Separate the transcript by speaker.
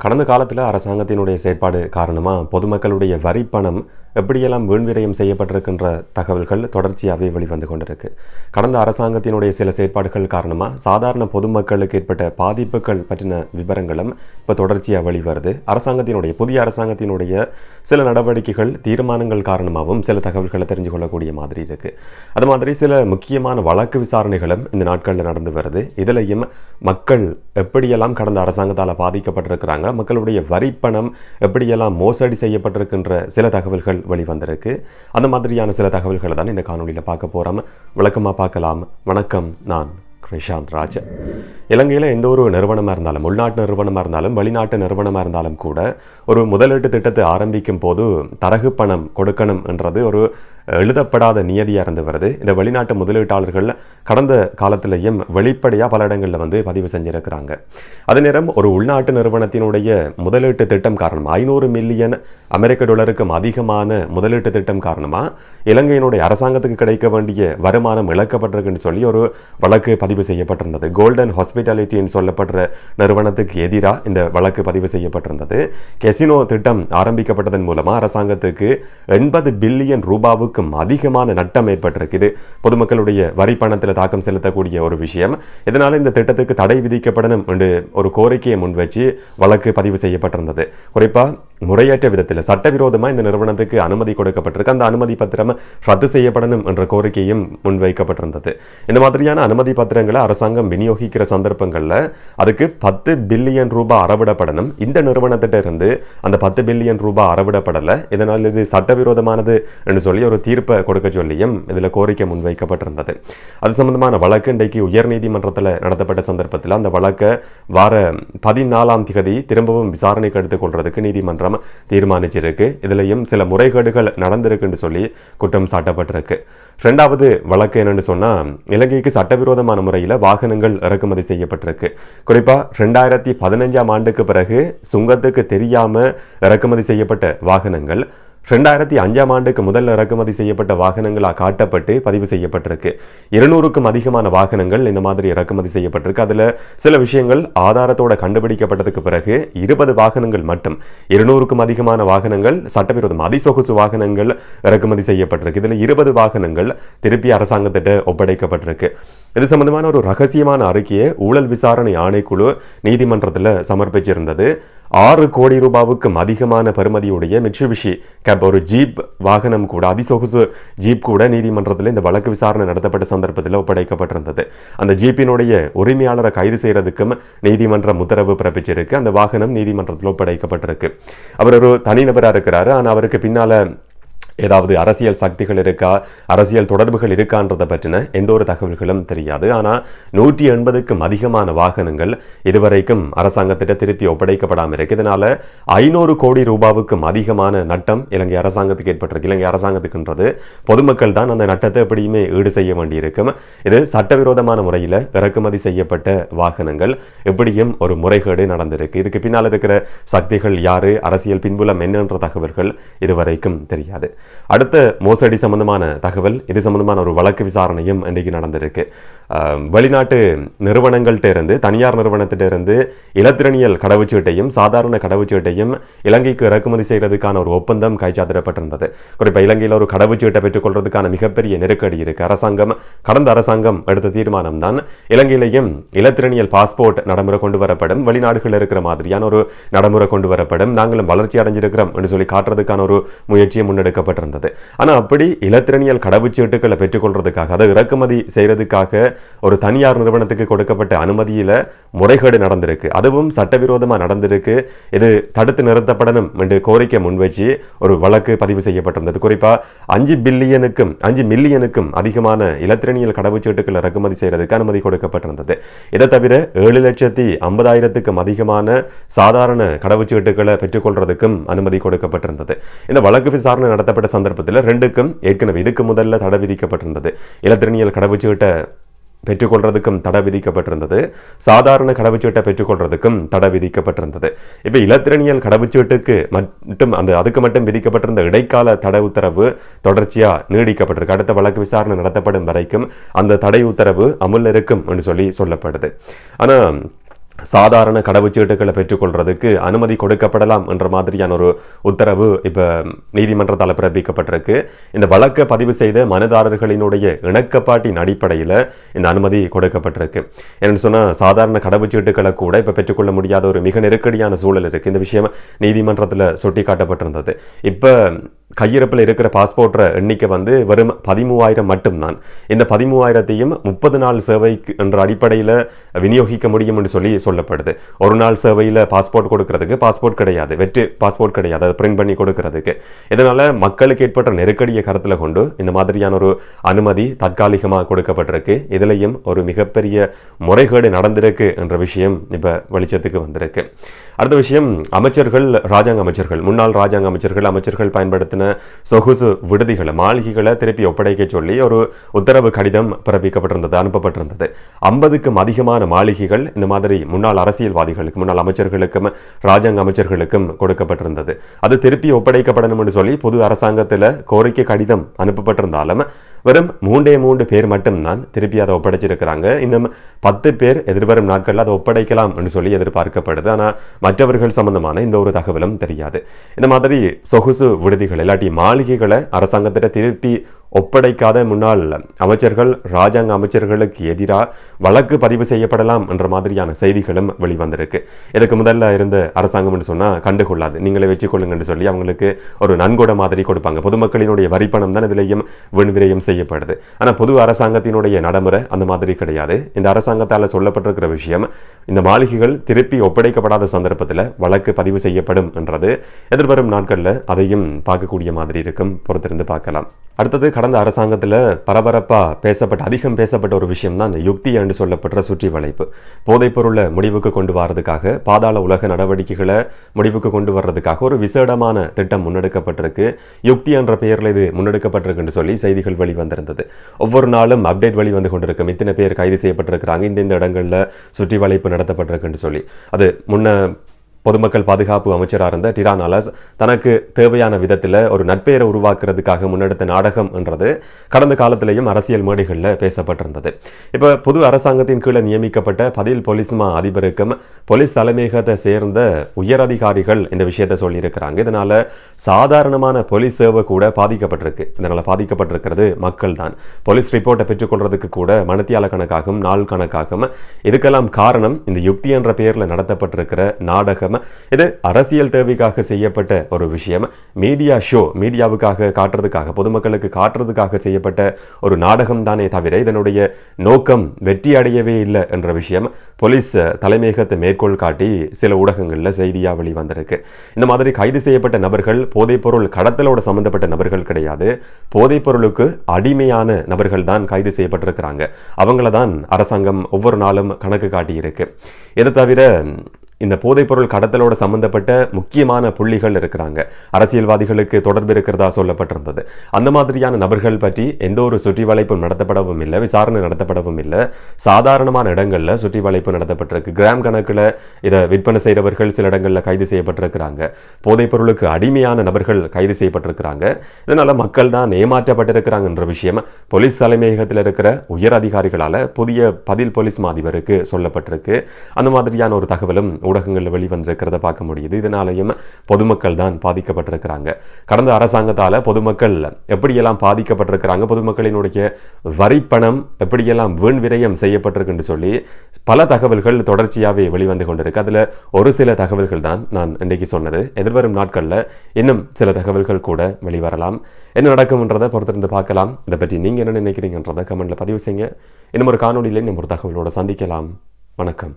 Speaker 1: கடந்த காலத்தில் அரசாங்கத்தினுடைய செயற்பாடு காரணமாக பொதுமக்களுடைய வரி பணம் எப்படியெல்லாம் வீண்விரயம் செய்யப்பட்டிருக்கின்ற தகவல்கள் தொடர்ச்சியாகவே வெளிவந்து கொண்டிருக்கு. கடந்த அரசாங்கத்தினுடைய சில செயற்பாடுகள் காரணமாக சாதாரண பொதுமக்களுக்கு ஏற்பட்ட பாதிப்புகள் பற்றின விவரங்களும் இப்போ தொடர்ச்சியாக வெளிவருது. அரசாங்கத்தினுடைய புதிய அரசாங்கத்தினுடைய சில நடவடிக்கைகள் தீர்மானங்கள் காரணமாகவும் சில தகவல்களை தெரிஞ்சு கொள்ளக்கூடிய மாதிரி இருக்குது அது மாதிரி சில முக்கியமான வழக்கு விசாரணைகளும் இந்த நாட்களில் நடந்து வருது. இதுலையும் மக்கள் எப்படியெல்லாம் கடந்த அரசாங்கத்தால் பாதிக்கப்பட்டிருக்கிறாங்க மக்களுடைய வரிப்பணம் எப்படியெல்லாம் மோசடி செய்யப்பட்டிருக்கின்ற சில தகவல்கள் வெளிவந்திருக்கு. அந்த மாதிரியான சில தகவல்களை தான் இந்த காணொலியில் பார்க்க போகிறோம் விளக்கமாக பார்க்கலாம். வணக்கம் நான் கிருஷாந்த் ராஜ். இலங்கையில் எந்த ஒரு நிறுவனமாக இருந்தாலும் உள்நாட்டு நிறுவனமாக இருந்தாலும் வெளிநாட்டு நிறுவனமாக இருந்தாலும் கூட ஒரு முதலீட்டு திட்டத்தை ஆரம்பிக்கும் போது தரகு பணம் கொடுக்கணும் என்றது ஒரு எழுதப்படாத நியதியாக இருந்து வருது. இந்த வெளிநாட்டு முதலீட்டாளர்கள் கடந்த காலத்திலேயும் வெளிப்படையாக பல இடங்களில் வந்து பதிவு செஞ்சிருக்கிறாங்க. அதே நேரம் ஒரு உள்நாட்டு நிறுவனத்தினுடைய முதலீட்டு திட்டம் காரணமாக ஐநூறு மில்லியன் அமெரிக்க டாலருக்கும் அதிகமான முதலீட்டு திட்டம் காரணமாக இலங்கையினுடைய அரசாங்கத்துக்கு கிடைக்க வேண்டிய வருமானம் இழக்கப்பட்டிருக்குன்னு சொல்லி ஒரு வழக்கு பதிவு செய்யப்பட்டிருந்தது. கோல்டன் ஹாஸ்பிட்டாலிட்டின்னு சொல்லப்படுற நிறுவனத்துக்கு எதிராக இந்த வழக்கு பதிவு செய்யப்பட்டிருந்தது. கெசினோ திட்டம் ஆரம்பிக்கப்பட்டதன் மூலமாக அரசாங்கத்துக்கு எண்பது பில்லியன் ரூபாவுக்கு ரூபாவுக்கும் அதிகமான நட்டம் ஏற்பட்டிருக்குது. பொதுமக்களுடைய வரி பணத்தில் தாக்கம் செலுத்தக்கூடிய ஒரு விஷயம். இதனால் இந்த திட்டத்துக்கு தடை விதிக்கப்படணும் என்று ஒரு கோரிக்கையை முன்வச்சு வழக்கு பதிவு செய்யப்பட்டிருந்தது. குறிப்பாக முறையற்ற விதத்தில் சட்டவிரோதமாக இந்த நிறுவனத்துக்கு அனுமதி கொடுக்கப்பட்டிருக்கு. அந்த அனுமதி பத்திரம் ரத்து செய்யப்படணும் என்ற கோரிக்கையும் முன்வைக்கப்பட்டிருந்தது. இந்த மாதிரியான அனுமதி பத்திரங்களை அரசாங்கம் விநியோகிக்கிற சந்தர்ப்பங்களில் அதுக்கு பத்து பில்லியன் ரூபாய் அறவிடப்படணும். இந்த நிறுவனத்திட்ட இருந்து அந்த பத்து பில்லியன் ரூபாய் அறவிடப்படலை. இதனால் இது சட்டவிரோதமானது என்று சொல்லி ஒரு தீர்ப்பை கொடுக்க சொல்லியும் இதில் கோரிக்கை முன்வைக்கப்பட்டிருந்தது. அது சம்பந்தமான வழக்கு இன்றைக்கு உயர்நீதிமன்றத்தில் நடத்தப்பட்ட சந்தர்ப்பத்தில் அந்த வழக்கை வார பதினாலாம் திகதி திரும்பவும் விசாரணைக்கு எடுத்துக்கொள்றதுக்கு நீதிமன்றம் தீர்மானிச்சிருக்கு. இதுலேயும் சில முறைகேடுகள் நடந்திருக்குன்னு சொல்லி குற்றம் சாட்டப்பட்டிருக்கு. ரெண்டாவது வழக்கு என்னன்னு சொன்னால் இலங்கைக்கு சட்டவிரோதமான முறையில் வாகனங்கள் இறக்குமதி செய்யப்பட்டிருக்கு. குறிப்பாக ரெண்டாயிரத்தி பதினஞ்சாம் ஆண்டுக்கு பிறகு சுங்கத்துக்கு தெரியாமல் இறக்குமதி செய்யப்பட்ட வாகனங்கள் ரெண்டாயிரத்தி அஞ்சாம் ஆண்டுக்கு முதல்ல இறக்குமதி செய்யப்பட்ட வாகனங்களாக காட்டப்பட்டு பதிவு செய்யப்பட்டிருக்கு. இருநூறுக்கும் அதிகமான வாகனங்கள் இந்த மாதிரி இறக்குமதி செய்யப்பட்டிருக்கு. அதில் சில விஷயங்கள் ஆதாரத்தோட கண்டுபிடிக்கப்பட்டதுக்கு பிறகு இருபது வாகனங்கள் மட்டும் இருநூறுக்கும் அதிகமான வாகனங்கள் சட்டவிரோதம் அதிசொகுசு வாகனங்கள் இறக்குமதி செய்யப்பட்டிருக்கு. இதில் இருபது வாகனங்கள் திருப்பி அரசாங்கத்திட்ட ஒப்படைக்கப்பட்டிருக்கு. இது சம்பந்தமான ஒரு ரகசியமான அறிக்கையை ஊழல் விசாரணை ஆணைக்குழு நீதிமன்றத்தில் சமர்ப்பிச்சிருந்தது. ஆறு கோடி ரூபாவுக்கும் அதிகமான பெருமதியுடைய மிட்சுபிஷி கேப் ஒரு ஜீப் வாகனம் கூட அதிசொகுசு ஜீப் கூட நீதிமன்றத்தில் இந்த வழக்கு விசாரணை நடத்தப்பட்ட சந்தர்ப்பத்தில் ஒப்படைக்கப்பட்டிருந்தது. அந்த ஜீப்பினுடைய உரிமையாளரை கைது செய்கிறதுக்கும் நீதிமன்றம் உத்தரவு பிறப்பிச்சிருக்கு. அந்த வாகனம் நீதிமன்றத்தில் ஒப்படைக்கப்பட்டிருக்கு. அவர் ஒரு தனிநபராக இருக்கிறாரு. ஆனால் அவருக்கு பின்னால் ஏதாவது அரசியல் சக்திகள் இருக்கா அரசியல் தொடர்புகள் இருக்கான்றதை பற்றின எந்த ஒரு தகவல்களும் தெரியாது. ஆனால் நூற்றி எண்பதுக்கும் அதிகமான வாகனங்கள் இதுவரைக்கும் அரசாங்கத்திட்ட திருப்பி ஒப்படைக்கப்படாமல் இருக்கு. இதனால் ஐநூறு கோடி ரூபாவுக்கும் அதிகமான நட்டம் இலங்கை அரசாங்கத்துக்கு ஏற்பட்டிருக்கு. இலங்கை அரசாங்கத்துக்குன்றது பொதுமக்கள் தான் அந்த நட்டத்தை எப்படியுமே ஈடு செய்ய வேண்டியிருக்கும். இது சட்டவிரோதமான முறையில் இறக்குமதி செய்யப்பட்ட வாகனங்கள் எப்படியும் ஒரு முறைகேடு நடந்திருக்கு. இதுக்கு பின்னால் இருக்கிற சக்திகள் யாரு அரசியல் பின்புலம் என்னன்ற தகவல்கள் இதுவரைக்கும் தெரியாது. அடுத்த மோசடி சம்பந்தமான தகவல் இது சம்பந்தமான ஒரு வழக்கு விசாரணையும் இன்றைக்கு நடந்திருக்கு. வெளிநாட்டு நிறுவனங்கள்கிட்ட இருந்து தனியார் நிறுவனத்திட்ட இருந்து இலத்திரனியல் கடவுச்சீட்டையும் சாதாரண கடவுச்சீட்டையும் இலங்கைக்கு இறக்குமதி செய்கிறதுக்கான ஒரு ஒப்பந்தம் கைச்சாத்திடப்பட்டிருந்தது. குறிப்பாக இலங்கையில் ஒரு கடவுச்சீட்டை பெற்றுக்கொள்வதற்கான மிகப்பெரிய நெருக்கடி இருக்கு. அரசாங்கம் கடந்த அரசாங்கம் எடுத்த தீர்மானம் தான் இலங்கையிலையும் இலத்திரனியல் பாஸ்போர்ட் நடைமுறை கொண்டு வரப்படும் வெளிநாடுகளில் இருக்கிற மாதிரியான ஒரு நடைமுறை கொண்டு வரப்படும் நாங்களும் வளர்ச்சி அடைஞ்சிருக்கிறோம் என்று சொல்லி காட்டுறதுக்கான ஒரு முயற்சியும் முன்னெடுக்கப்பட்டு முன்னெடுக்கப்பட்டிருந்தது ஆனால் அப்படி இலத்திரனியல் கடவுச்சீட்டுகளை பெற்றுக்கொள்றதுக்காக அதை இறக்குமதி செய்கிறதுக்காக ஒரு தனியார் நிறுவனத்துக்கு கொடுக்கப்பட்ட அனுமதியில் முறைகேடு நடந்திருக்கு. அதுவும் சட்டவிரோதமாக நடந்திருக்கு. இது தடுத்து நிறுத்தப்படணும் என்று கோரிக்கை முன்வச்சு ஒரு வழக்கு பதிவு செய்யப்பட்டிருந்தது. குறிப்பாக அஞ்சு பில்லியனுக்கும் அஞ்சு மில்லியனுக்கும் அதிகமான இலத்திரனியல் கடவுச்சீட்டுகள் இறக்குமதி செய்கிறதுக்கு அனுமதி கொடுக்கப்பட்டிருந்தது. இதை தவிர ஏழு லட்சத்தி ஐம்பதாயிரத்துக்கும் அதிகமான சாதாரண கடவுச்சீட்டுகளை பெற்றுக்கொள்றதுக்கும் அனுமதி கொடுக்கப்பட்டிருந்தது. இந்த வழக்கு விசாரணை நடத்தப்பட்ட சந்தர்ப்பத்தில் ரெண்டுக்கும் ஏற்கனவே இதுக்கு முதல்ல தடை விதிக்கப்பட்டிருந்தது. இலத்திரனியல் கடவுச்சீட்டை பெற்றுக்கொள்றதுக்கும் தடை விதிக்கப்பட்டிருந்தது. சாதாரண கடவுச்சீட்டை பெற்றுக்கொள்றதுக்கும் தடை விதிக்கப்பட்டிருந்தது. இப்போ இலத்திரனியல் கடவுச்சீட்டுக்கு மட்டும் அந்த அதுக்கு மட்டும் விதிக்கப்பட்டிருந்த இடைக்கால தடை உத்தரவு தொடர்ச்சியாக நீடிக்கப்பட்டிருக்கு. அடுத்த வழக்கு விசாரணை நடத்தப்படும் வரைக்கும் அந்த தடை உத்தரவு அமுல் இருக்கும் என்று சொல்லி சொல்லப்படுது. ஆனால் சாதாரண கடவுச்சீட்டுகளை பெற்றுக்கொள்றதுக்கு அனுமதி கொடுக்கப்படலாம் என்ற மாதிரியான ஒரு உத்தரவு இப்போ நீதிமன்றத்தால் பிறப்பிக்கப்பட்டிருக்கு. இந்த வழக்கை பதிவு செய்த மனுதாரர்களினுடைய இணக்கப்பாட்டின் அடிப்படையில் இந்த அனுமதி கொடுக்கப்பட்டிருக்கு. என்னன்னு சொன்னால் சாதாரண கடவுச்சீட்டுகளை கூட இப்போ பெற்றுக்கொள்ள முடியாத ஒரு மிக நெருக்கடியான சூழல் இருக்குது இந்த விஷயம் நீதிமன்றத்தில் சுட்டி காட்டப்பட்டிருந்தது இப்போ கையிருப்பில் இருக்கிற பாஸ்போர்ட்டை எண்ணிக்கை வந்து வெறும் பதிமூவாயிரம் மட்டும்தான். இந்த பதிமூவாயிரத்தையும் முப்பது நாள் சேவைக்கு என்ற அடிப்படையில் விநியோகிக்க முடியும் என்று சொல்லி சொல்லப்படுது. ஒரு நாள் சேவையில் பாஸ்போர்ட் கொடுக்கறதுக்கு பாஸ்போர்ட் கிடையாது. வெற்று பாஸ்போர்ட் கிடையாது. அதை பிரிண்ட் பண்ணி கொடுக்கறதுக்கு. இதனால் மக்களுக்கு ஏற்பட்ட நெருக்கடியை கருத்தில் கொண்டு இந்த மாதிரியான ஒரு அனுமதி தற்காலிகமாக கொடுக்கப்பட்டிருக்கு. இதுலேயும் ஒரு மிகப்பெரிய முறைகேடு நடந்திருக்கு என்ற விஷயம் இப்போ வெளிச்சத்துக்கு வந்திருக்கு. அடுத்த விஷயம் அமைச்சர்கள் ராஜாங்க அமைச்சர்கள். முன்னாள் ராஜாங்க அமைச்சர்கள் அமைச்சர்கள் பயன்படுத்தின நடத்தின சொகுசு விடுதிகளை மாளிகைகளை திருப்பி ஒப்படைக்க சொல்லி ஒரு உத்தரவு கடிதம் பிறப்பிக்கப்பட்டிருந்தது அனுப்பப்பட்டிருந்தது. ஐம்பதுக்கும் அதிகமான மாளிகைகள் இந்த மாதிரி முன்னாள் அரசியல்வாதிகளுக்கு முன்னாள் அமைச்சர்களுக்கும் ராஜாங்க அமைச்சர்களுக்கும் கொடுக்கப்பட்டிருந்தது. அது திருப்பி ஒப்படைக்கப்படணும் என்று சொல்லி பொது அரசாங்கத்தில் கோரிக்கை கடிதம் அனுப்பப்பட்டிருந்தாலும் வெறும் மூன்றே மூன்று பேர் மட்டும்தான் திருப்பி அதை ஒப்படைச்சிருக்கிறாங்க. இன்னும் பத்து பேர் எதிர்வரும் நாட்களில் அதை ஒப்படைக்கலாம் என்று சொல்லி எதிர்பார்க்கப்படுது. ஆனால் மற்றவர்கள் சம்பந்தமான இந்த ஒரு தகவலும் தெரியாது. இந்த மாதிரி சொகுசு விடுதிகளில் இல்லாட்டி மாளிகைகளை அரசாங்கத்திட்ட திருப்பி ஒப்படைக்காத முன்னாள் அமைச்சர்கள் ராஜாங்க அமைச்சர்களுக்கு எதிராக வழக்கு பதிவு செய்யப்படலாம் என்ற மாதிரியான செய்திகளும் வெளிவந்திருக்கு. இதுக்கு முதல்ல இருந்த அரசாங்கம்னு சொன்னால் கண்டுகொள்ளாது நீங்களே வச்சுக்கொள்ளுங்கன்னு சொல்லி அவங்களுக்கு ஒரு நன்கொடை மாதிரி கொடுப்பாங்க. பொதுமக்களினுடைய வரிப்பணம் தான் இதிலையும் விண்விரயம் செய்யப்படுது. ஆனால் பொது அரசாங்கத்தினுடைய நடைமுறை அந்த மாதிரி கிடையாது. இந்த அரசாங்கத்தால் சொல்லப்பட்டிருக்கிற விஷயம் இந்த மாளிகைகள் திருப்பி ஒப்படைக்கப்படாத சந்தர்ப்பத்தில் வழக்கு பதிவு செய்யப்படும் என்றது எதிர்வரும் நாட்களில் அதையும் பார்க்கக்கூடிய மாதிரி இருக்கும். பொறுத்திருந்து பார்க்கலாம். அடுத்தது கடந்த அரசாங்கத்தில் பரபரப்பாக பேசப்பட்ட அதிகம் பேசப்பட்ட ஒரு விஷயம் தான் யுக்தி என்று சொல்லப்பட்ட சுற்றி வளைப்பு. போதைப்பொருளை முடிவுக்கு கொண்டு வர்றதுக்காக பாதாள உலக நடவடிக்கைகளை முடிவுக்கு கொண்டு வர்றதுக்காக ஒரு விசேடமான திட்டம் முன்னெடுக்கப்பட்டிருக்கு. யுக்தி என்ற பெயரில் இது முன்னெடுக்கப்பட்டிருக்குன்னு சொல்லி செய்திகள் வெளிவந்திருந்தது. ஒவ்வொரு நாளும் அப்டேட் வெளிவந்து கொண்டிருக்கும். இத்தனை பேர் கைது செய்யப்பட்டிருக்கிறாங்க. இந்த இந்த இடங்களில் சுற்றி வளைப்பு நடத்தப்பட்டிருக்குன்னு சொல்லி. அது முன்ன பொதுமக்கள் பாதுகாப்பு அமைச்சராக இருந்த டிரான் அலஸ் தனக்கு தேவையான விதத்தில் ஒரு நட்பெயரை உருவாக்குறதுக்காக முன்னெடுத்த நாடகம் என்றது கடந்த காலத்திலேயும் அரசியல் மேடைகளில் பேசப்பட்டிருந்தது. இப்போ புது அரசாங்கத்தின் கீழே நியமிக்கப்பட்ட பதில் போலீஸ்மா அதிபருக்கும் போலீஸ் தலைமையகத்தை சேர்ந்த உயரதிகாரிகள் இந்த விஷயத்தை சொல்லியிருக்கிறாங்க. இதனால சாதாரணமான போலீஸ் சேவை கூட பாதிக்கப்பட்டிருக்கு. இதனால் பாதிக்கப்பட்டிருக்கிறது மக்கள் தான். போலீஸ் ரிப்போர்ட்டை பெற்றுக்கொள்றதுக்கு கூட மனத்தியால கணக்காகும் நாள் கணக்காகும். இதுக்கெல்லாம் காரணம் இந்த யுக்தி என்ற பெயரில் நடத்தப்பட்டிருக்கிற நாடகம் இது அரசியல் தேவைக்காக செய்யப்பட்ட ஒரு விஷயம்? மீடியா ஷோ மீடியாவுக்காக காட்டுறதுக்காக பொதுமக்களுக்கு காட்டுறதுக்காக செய்யப்பட்ட ஒரு நாடகம் தானே தவிர இதனுடைய நோக்கம் வெற்றி அடையவே இல்லை என்ற விஷயம்? போலீஸ் தலைமையகத்தை மேற்கோள் காட்டி சில ஊடகங்களில் செய்தியாக வெளிவந்திருக்கு இந்த மாதிரி கைது செய்யப்பட்ட நபர்கள் போதைப்பொருள் கடத்தலோட சம்பந்தப்பட்ட நபர்கள் கிடையாது. போதைப்பொருளுக்கு அடிமையான நபர்கள் தான் கைது செய்யப்பட்டிருக்கிறாங்க. அவங்கள தான் அரசாங்கம் ஒவ்வொரு நாளும் கணக்கு காட்டியிருக்கு. இதை தவிர இந்த போதைப்பொருள் கடத்தலோட சம்பந்தப்பட்ட முக்கியமான புள்ளிகள் இருக்கிறாங்க. அரசியல்வாதிகளுக்கு தொடர்பு இருக்கிறதா சொல்லப்பட்டிருந்தது. அந்த மாதிரியான நபர்கள் பற்றி எந்த ஒரு சுற்றி வளைப்பும் நடத்தப்படவும் இல்லை விசாரணை நடத்தப்படவும் இல்லை. சாதாரணமான இடங்களில் சுற்றி வளைப்பு நடத்தப்பட்டிருக்கு. கிராம் கணக்கில் இதை விற்பனை செய்கிறவர்கள் சில இடங்களில் கைது செய்யப்பட்டிருக்கிறாங்க. போதைப்பொருளுக்கு அடிமையான நபர்கள் கைது செய்யப்பட்டிருக்கிறாங்க. இதனால் மக்கள் தான் ஏமாற்றப்பட்டிருக்கிறாங்கன்ற விஷயம் போலீஸ் தலைமையகத்தில் இருக்கிற உயர் அதிகாரிகளால் புதிய பதில் போலீஸ் மாதிபருக்கு சொல்லப்பட்டிருக்கு. அந்த மாதிரியான ஒரு தகவலும் ஊடகங்களில் வெளிவந்திருக்கிறத பார்க்க முடியுது. இதனாலையும் பொதுமக்கள் தான் பாதிக்கப்பட்டிருக்கிறாங்க. கடந்த அரசாங்கத்தால் பொதுமக்கள் எப்படியெல்லாம் பாதிக்கப்பட்டிருக்கிறாங்க பொதுமக்களினுடைய வரிப்பணம் எப்படியெல்லாம் வீண் விரயம் செய்யப்பட்டிருக்குன்னு சொல்லி பல தகவல்கள் தொடர்ச்சியாகவே வெளிவந்து கொண்டிருக்கு. அதில் ஒரு சில தகவல்கள் தான் நான் இன்றைக்கு சொன்னது. எதிர்வரும் நாட்களில் இன்னும் சில தகவல்கள் கூட வெளிவரலாம். என்ன நடக்கும்ன்றதை பொறுத்திருந்து பார்க்கலாம். இதை பற்றி நீங்கள் என்ன நினைக்கிறீங்கன்றதை கமெண்ட்டில் பதிவு செய்யுங்க. இன்னும் ஒரு காணொலியில் இன்னும் ஒரு தகவலோட சந்திக்கலாம். வணக்கம்.